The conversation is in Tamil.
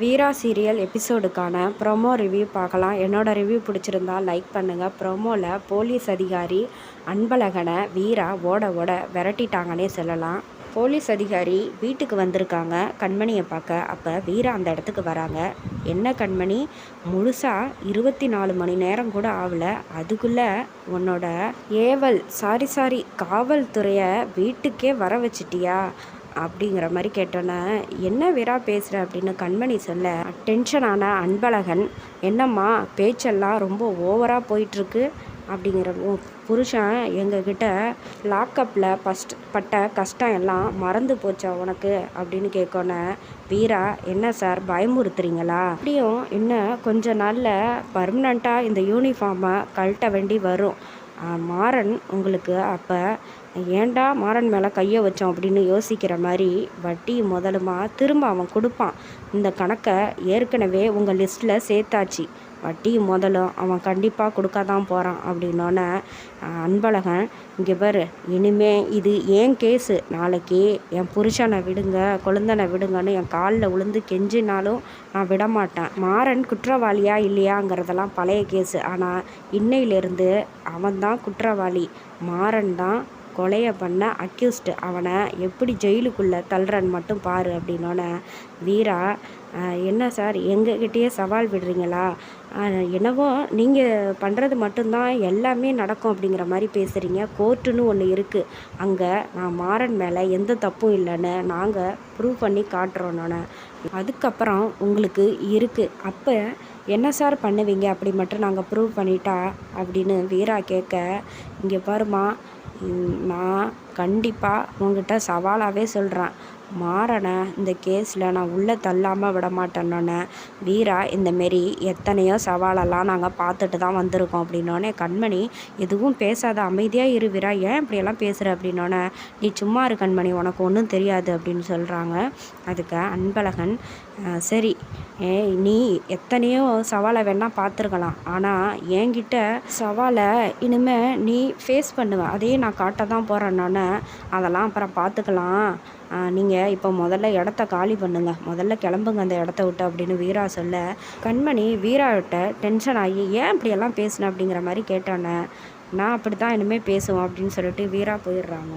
வீரா சீரியல் எபிசோடுக்கான ப்ரோமோ ரிவ்யூ பார்க்கலாம். என்னோட ரிவ்யூ பிடிச்சிருந்தா லைக் பண்ணுங்கள் ப்ரோமோவில் போலீஸ் அதிகாரி அன்பழகனை வீரா ஓட ஓட விரட்டிட்டாங்கன்னே சொல்லலாம். போலீஸ் அதிகாரி வீட்டுக்கு வந்திருக்காங்க. கண்மணியை பார்க்க. அப்போ வீரா அந்த இடத்துக்கு வராங்க. என்ன கண்மணி? முழுசாக இருபத்தி நாலு மணி நேரம் கூட ஆகல அதுக்குள்ளே உன்னோட ஏவல் சாரி சாரி காவல்துறையை வீட்டுக்கே வர வச்சிட்டியா? அப்படிங்கிற மாதிரி கேட்டோன்னே என்ன வீரா பேசுகிற அப்படின்னு கண்மணி சொல்ல டென்ஷனான அன்பழகன். என்னம்மா பேச்செல்லாம் ரொம்ப ஓவராக போயிட்டுருக்கு. அப்படிங்கிற புருஷன் எங்ககிட்ட லாக்கப்பில் ஃபஸ்ட் பட்ட கஷ்டம் எல்லாம் மறந்து போச்சா உனக்கு? அப்படின்னு கேட்கோன்னே வீரா என்ன சார் பயமுறுத்துறீங்களா? அப்படியும் இன்னும் கொஞ்ச நாளில் பர்மனண்ட்டாக இந்த யூனிஃபார்மை கழட்ட வேண்டி வரும். மாறன் உங்களுக்கு அப்போ ஏன்டா மாறன் மேலே கையை வச்சோம் அப்படின்னு யோசிக்கிற மாதிரி வட்டி முதலுமா திரும்ப அவன் கொடுப்பான். இந்த கணக்கை ஏற்கனவே உங்கள் லிஸ்ட்டில் சேர்த்தாச்சு. வட்டி முதலும் அவன் கண்டிப்பாக கொடுக்க தான் போகிறான் அப்படின்னோடனே அன்பழகன் இங்கே பாரு இனிமே இது ஏன் கேஸு நாளைக்கு என் புருஷனை விடுங்க கொழுந்தனை விடுங்கன்னு என் காலில் விழுந்து கெஞ்சினாலும் நான் விட மாட்டேன் மாறன் குற்றவாளியா இல்லையாங்கிறதெல்லாம் பழைய கேஸு ஆனால் இன்னையிலேருந்து அவன் தான் குற்றவாளி. மாறன் தான் கொலையை பண்ண அக்யூஸ்டு அவனை எப்படி ஜெயிலுக்குள்ளே தள்ளுறன்னு மட்டும் பாரு அப்படின்னோடனே வீரா என்ன சார் எங்ககிட்டயே சவால் விடுறீங்களா? என்னவோ நீங்கள் பண்ணுறது மட்டும்தான் எல்லாமே நடக்கும் அப்படிங்கிற மாதிரி பேசுகிறீங்க கோர்ட்டுன்னு ஒன்று இருக்குது அங்கே நான் மாறன் மேலே எந்த தப்பும் இல்லைன்னு நாங்கள் ப்ரூவ் பண்ணி காட்டுறோன்னு அதுக்கப்புறம் உங்களுக்கு இருக்குது அப்போ என்ன சார் பண்ணுவீங்க? அப்படி மட்டும் நாங்கள் ப்ரூவ் பண்ணிட்டா அப்படின்னு வீரா கேட்க இங்கே பாருமா நான் கண்டிப்பாக உங்ககிட்ட சவாலாகவே சொல்கிறேன் மாறனை இந்த கேஸில் நான் உள்ளே தள்ளாமல் விட மாட்டேன்னொன்னே வீரா இந்தமாரி எத்தனையோ சவாலெல்லாம் நாங்கள் பார்த்துட்டு தான் வந்திருக்கோம் அப்படின்னோடனே கண்மணி எதுவும் பேசாத அமைதியாக இரு வீரா ஏன் இப்படியெல்லாம் பேசுகிற அப்படின்னோடனே நீ சும்மா இரு கண்மணி உனக்கு ஒன்றும் தெரியாது அப்படின்னு சொல்கிறாங்க அதுக்கு அன்பழகன் சரி. ஏ நீ எத்தனையோ சவாலை வேணால் பார்த்துருக்கலாம். ஆனால் என்கிட்ட சவாலை இனிமேல் நீ ஃபேஸ் பண்ணுவேன் அதையும் நான் காட்ட தான் போகிறேன்னொன்னே அதெல்லாம் அப்புறம் பார்த்துக்கலாம். நீங்கள் இப்போ முதல்ல இடத்த காலி பண்ணுங்க. முதல்ல கிளம்புங்க அந்த இடத்த விட்டு அப்படின்னு வீரா சொல்ல. கண்மணி வீராவிட்ட டென்ஷன் ஆகி ஏன் இப்படியெல்லாம் பேசினேன் அப்படிங்கிற மாதிரி கேட்டோன்னே நான் அப்படி தான் இனிமேல் பேசுவோம் அப்படின்னு சொல்லிட்டு வீரா போயிடுறாங்க.